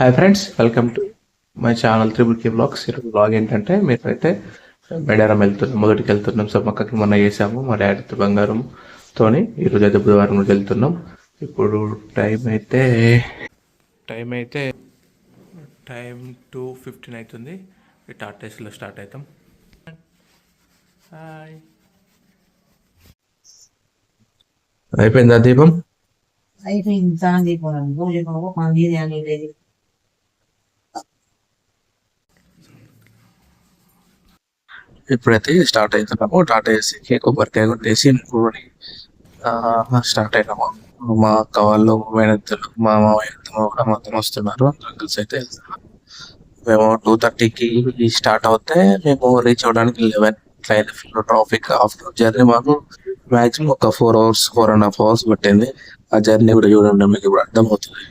Hi friends welcome to my channel triple K vlogs ఈరోజు vlog ఏంటంటే మేమైతే మేడారం వెళ్తున్నాం మొదటికి వెళ్తున్నాం. సో పక్కకి మొన్న చేసాము మా డాడీతో బంగారంతోని ఈరోజు అయితే బుధవారం రోజు వెళ్తున్నాం. ఇప్పుడు టైం అయితే టైం అయితే టైం టూ ఫిఫ్టీన్ అవుతుంది టాటేస్లో స్టార్ట్ అవుతాం హాయ్ అయిపోయిందా దీపం? అయిపోయింది. దీపం చేయకపోవడం రోజు చేయకపోవడం మనం ఏది అనేది ఇప్పుడైతే స్టార్ట్ అవుతున్నాము. టాటా ఏసీకి కొబ్బరికాయ కొట్టేసి ఇంకోటి స్టార్ట్ అయినాము. మా అక్క వాళ్ళు మేనత్తలు మా మామయ్యలు కూడా మొత్తం వస్తున్నారు. అందరం కలిసి అయితే వెళ్తున్నాం. మేము టూ థర్టీకి స్టార్ట్ అవుతే మేము రీచ్ అవడానికి eleven train full traffic after journey మాకు మాక్సిమం ఒక four hours four and half hours పట్టింది. ఆ జర్నీ కూడా చూడండి మీకు ఇప్పుడు అర్థమవుతుంది.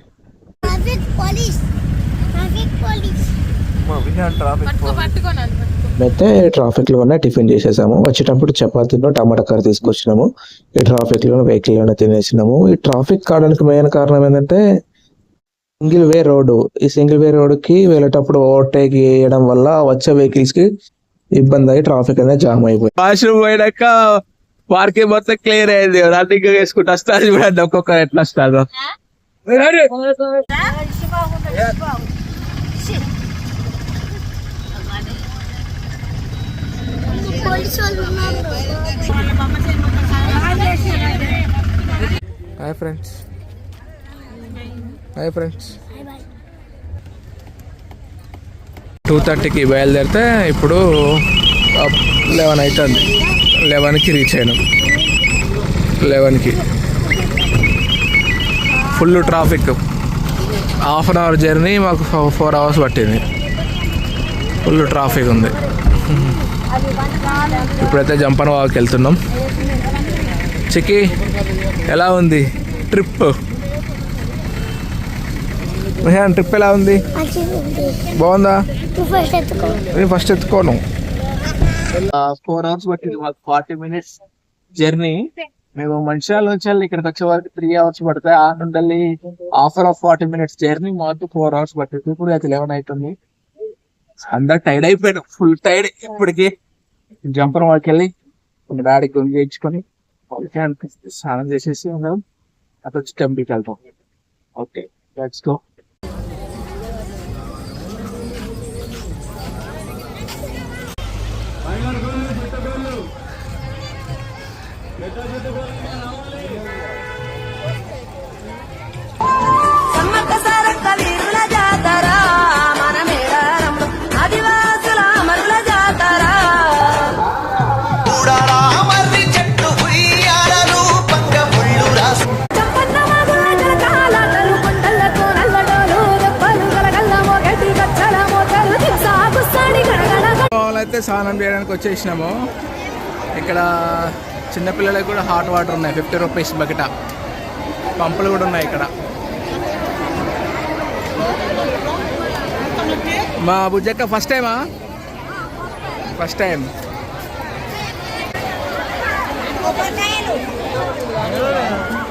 ట్రాఫిక్ పోలీస్ ట్రాఫిక్ పోలీస్ అయితే ట్రాఫిక్లోనే టిఫిన్ చేసేసాము వచ్చేటప్పుడు చపాతీలో టమాటా కర్రీ తీసుకొచ్చినాము ఈ ట్రాఫిక్లో వెహికల్లోనే తినేసినాము ఈ ట్రాఫిక్ కావడానికి మెయిన్ కారణం ఏంటంటే సింగిల్ వే రోడ్డు ఈ సింగిల్ వే రోడ్కి వెళ్ళేటప్పుడు ఓవర్టేక్ చేయడం వల్ల వచ్చే వెహికల్స్కి ఇబ్బంది అయ్యి ట్రాఫిక్ అనేది జామ్ అయిపోయింది వాష్రూమ్ పోయినాక పార్కింగ్ మొత్తం క్లియర్ అయింది రన్నింగ్ వేసుకుంటూ వస్తారు చూడండి ఒక్కొక్క ఎట్లా వస్తారు పోలీస్ వాళ్ళు ఉన్నారు hi friends. Hi friends. Two థర్టీకి బయలుదేరితే ఇప్పుడు లెవెన్ అవుతుంది లెవెన్కి రీచ్ అయినాం. లెవెన్కి. Full traffic. Half an hour journey మాకు ఫోర్ అవర్స్ పట్టింది. ఫుల్ ట్రాఫిక్ ఉంది. ఇప్పుడైతే జంపన వాకి వెళ్తున్నాం. చికి ఎలా ఉంది ట్రిప్ ట్రిప్ ఎలా ఉంది? బాగుందా? ఫస్ట్ నేను ఫస్ట్ ఎత్తుకోను. ఫోర్ అవర్స్ పట్టింది మాకు ఫార్టీ మినిట్స్ జర్నీ. మేము మంచిర్యాల నుంచి వెళ్ళి ఇక్కడికి వచ్చే వరకు త్రీ అవర్స్ పడతాయి. ఆ నుండి వెళ్ళి after of forty minutes journey మాకు ఫోర్ అవర్స్ పట్టింది. ఇప్పుడు అయితే లెవెన్ అవుతుంది. అందరు టైర్డ్ అయిపోయాడు ఫుల్ టైర్డ్ ఇప్పటికి. జంపర్ వాళ్ళకి వెళ్ళి డాడీ గుంజి చేయించుకొని ఓకే అనిపిస్తుంది స్నానం చేసేసి ఉన్నాం. అటు వచ్చి టెంపుల్కి వెళ్తాం. ఓకే లెట్స్ గో అయితే స్నానం చేయడానికి వచ్చేసినాము. ఇక్కడ చిన్నపిల్లలకి కూడా హాట్ వాటర్ ఉన్నాయి. Fifty rupees bucket. పంపులు కూడా ఉన్నాయి ఇక్కడ. మా బుజ్జక్క ఫస్ట్ టైమా ఫస్ట్ టైం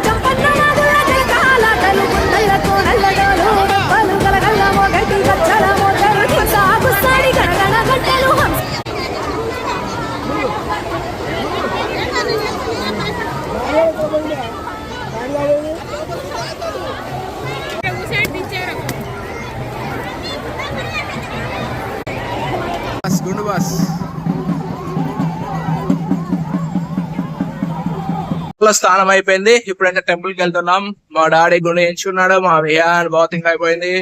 చంపన్న స్నానం అయిపోయింది. ఇప్పుడైతే టెంపుల్కి వెళ్తున్నాం. మా డాడీ గుండె ఎంచుకున్నాడు మా విహాన్ బాతింగ్ అయిపోయింది.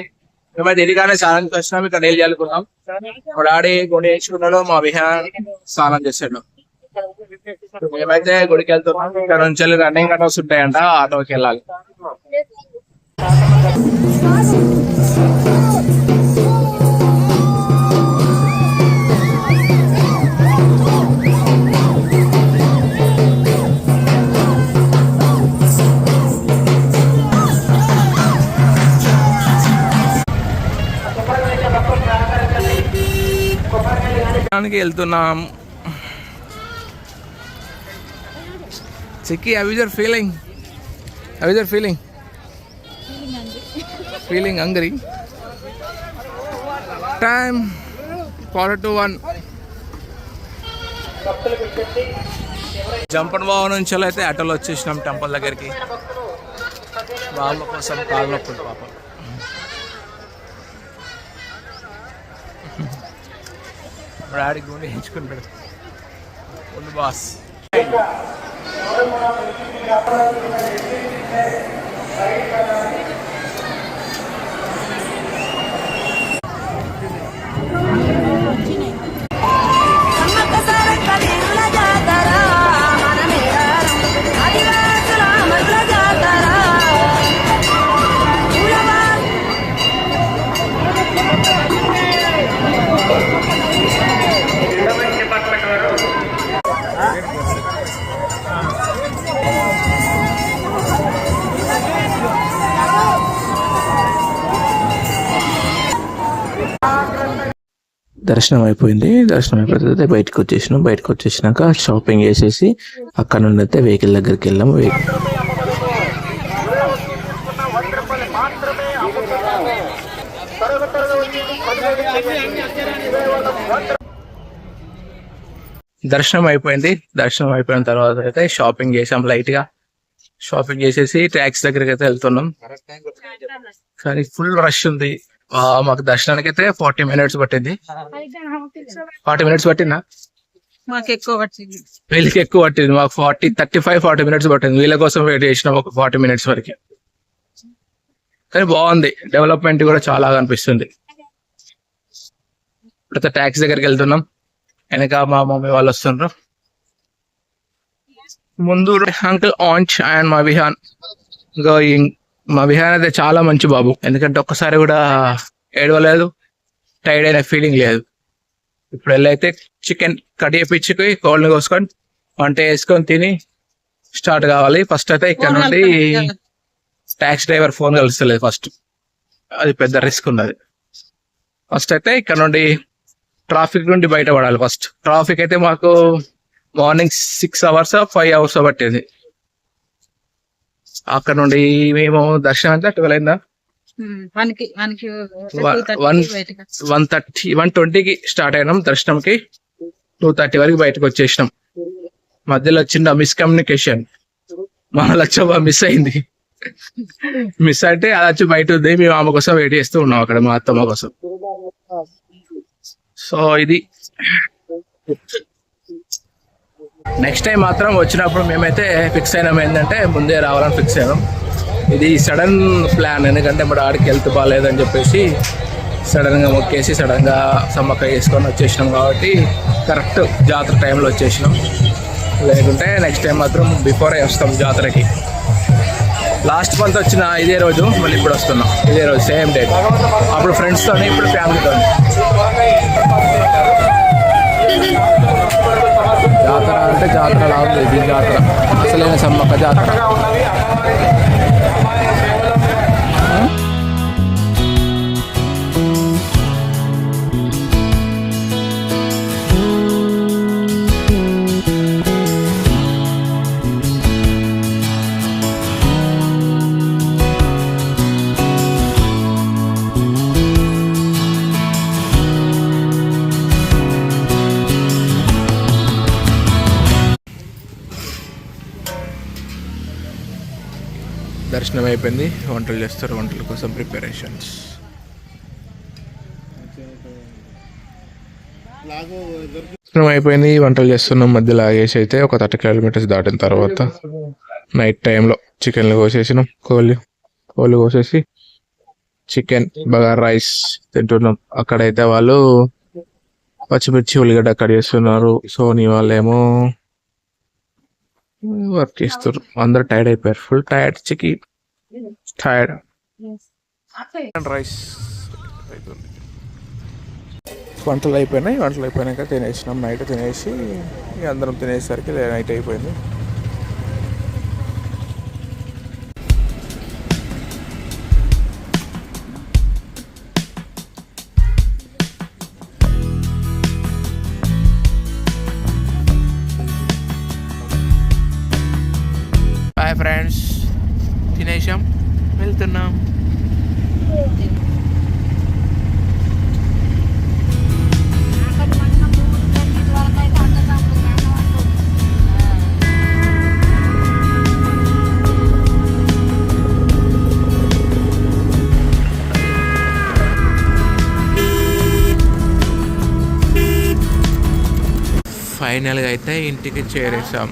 మేమైతే ఇదిగానే స్నానం వచ్చినాం. ఇక్కడ నీళ్ళు చల్లుకున్నాం. మా డాడీ గుండె ఎంచుకున్నాడు మా విహార్ స్నానం చేసాడు మేమైతే గుడికి వెళ్తున్నాం. ఇక్కడ నుంచి రన్నింగ్ ఆటోస్ ఉంటాయంట. ఆటోకి వెళ్ళాలి. దానికి వెళ్తున్నాం. చెక్కి how is your feeling how is your feeling feeling hungry time quarter to one Jampan బావ నుంచి అయితే ఆటోలో వచ్చేసినాం టెంపుల్ దగ్గరికి. వాళ్ళ కోసం కాలు నొప్పులు పాపం. మా ఆడికి గుండె ఎంచుకుంటాడు ఉంది బాస్. సమ్మక్క దర్శనం అయిపోయింది. దర్శనం అయిపోయిన తర్వాత బయటకు వచ్చేసినాం. బయటకు వచ్చేసినాక షాపింగ్ చేసేసి అక్కడ నుండి అయితే వెహికల్ దగ్గరికి వెళ్ళాము. వెహికల్ దర్శనం అయిపోయింది. దర్శనం అయిపోయిన తర్వాత అయితే షాపింగ్ చేసాం లైట్గా. షాపింగ్ చేసేసి ట్యాక్స్ దగ్గరికి అయితే వెళ్తున్నాం. కానీ ఫుల్ రష్ ఉంది. మాకు దర్శనానికి అయితే ఫార్టీ మినిట్స్ పట్టింది. ఫార్టీ మినిట్స్ పట్టిందా? మాకు ఎక్కువ పట్టింది. వీళ్ళకి ఎక్కువ పట్టింది. మాకు forty thirty five forty minutes పట్టింది. వీళ్ళ కోసం వెయిట్ చేసినాం ఒక ఫార్టీ మినిట్స్ వరకు. కానీ బాగుంది. డెవలప్మెంట్ కూడా చాలా కనిపిస్తుంది ఇప్పుడైతే ట్యాక్సీ దగ్గరికి వెళ్తున్నాం. వెనక మా మమ్మీ వాళ్ళు వస్తున్నారు ముందు అంకుల్ ఆంచ్ అండ్ మా విహాన్. గోయింగ్ మా విహాన్ అయితే చాలా మంచి బాబు. ఎందుకంటే ఒక్కసారి కూడా ఏడవలేదు. టైర్డ్ అయిన ఫీలింగ్ లేదు. ఇప్పుడు వెళ్ళైతే చికెన్ కట్ చేపించుకొని కోళ్ళని కోసుకొని వంట వేసుకొని తిని స్టార్ట్ కావాలి. ఫస్ట్ అయితే ఇక్కడ నుండి ట్యాక్సీ డ్రైవర్ ఫోన్ కలుస్తలేదు ఫస్ట్ అది పెద్ద రిస్క్ ఉన్నది. ఫస్ట్ అయితే ఇక్కడ నుండి ట్రాఫిక్ నుండి బయటపడాలి ఫస్ట్ ట్రాఫిక్ అయితే మాకు morning six hours five hours పట్టేది. అక్కడ నుండి మేము దర్శనం అంటే ట్వెల్వ్ అయిందా? వన్ వన్ థర్టీ వన్ ట్వంటీకి స్టార్ట్ అయినాం దర్శనంకి. టూ థర్టీ వరకు బయటకు వచ్చేసినాం. మధ్యలో చిన్న మిస్కమ్యూనికేషన్ మన లక్ష్యం మిస్ అయింది. మిస్ అంటే అది వచ్చి బయట ఉంది. మేము ఆమె కోసం వెయిట్ చేస్తూ ఉన్నాం అక్కడ మా అత్తమ్మ కోసం. సో ఇది. నెక్స్ట్ టైం మాత్రం వచ్చినప్పుడు మేమైతే ఫిక్స్ అయినాం. ఏంటంటే ముందే రావాలని ఫిక్స్ అయినాం. ఇది సడన్ ప్లాన్ ఎందుకంటే మా ఆడికి హెల్త్ బాగాలేదని చెప్పేసి సడన్గా మొక్కేసి సడన్గా సమ్మక్క వేసుకొని వచ్చేసినాం కాబట్టి కరెక్ట్ జాతర టైంలో వచ్చేసినాం. లేకుంటే నెక్స్ట్ టైం మాత్రం బిఫోరే వస్తాం జాతరకి. లాస్ట్ మంత్ వచ్చిన ఇదే రోజు మళ్ళీ ఇప్పుడు వస్తున్నాం. ఇదే రోజు సేమ్ డేట్ అప్పుడు ఫ్రెండ్స్తో ఇప్పుడు ఫ్యామిలీతో జాతర అంటే జాతర లాగా ఇది జాతర అసలైన సమ్మక్క జాతర దర్శనం అయిపోయింది వంటలు చేస్తారు. వంటల కోసం ప్రిపరేషన్స్. దర్శనం అయిపోయింది వంటలు చేస్తున్నాం. మధ్యలో ఆగేసి అయితే ఒక థర్టీ కిలోమీటర్స్ దాటిన తర్వాత నైట్ టైంలో చికెన్లు కోసేసినాం. కోళ్ళు కోళ్ళు కోసేసి చికెన్ బగార్ రైస్ తింటున్నాం. అక్కడైతే వాళ్ళు పచ్చిమిర్చి ఉల్లిగడ్డ కట్ చేస్తున్నారు. సోనీ వాళ్ళేమో వర్క్ చేస్తారు. అందరు టైర్డ్ అయిపోయారు. ఫుల్ టైర్డ్ చికి టైర్డ్ రైస్ వంటలు అయిపోయినాయి. వంటలు అయిపోయినాక తినేసినాం. నైట్ తినేసి ఇక అందరం తినేసరికి నైట్ అయిపోయింది. వెళ్తున్నాం ఫైనల్గా అయితే ఇంటికి చేరేసాం.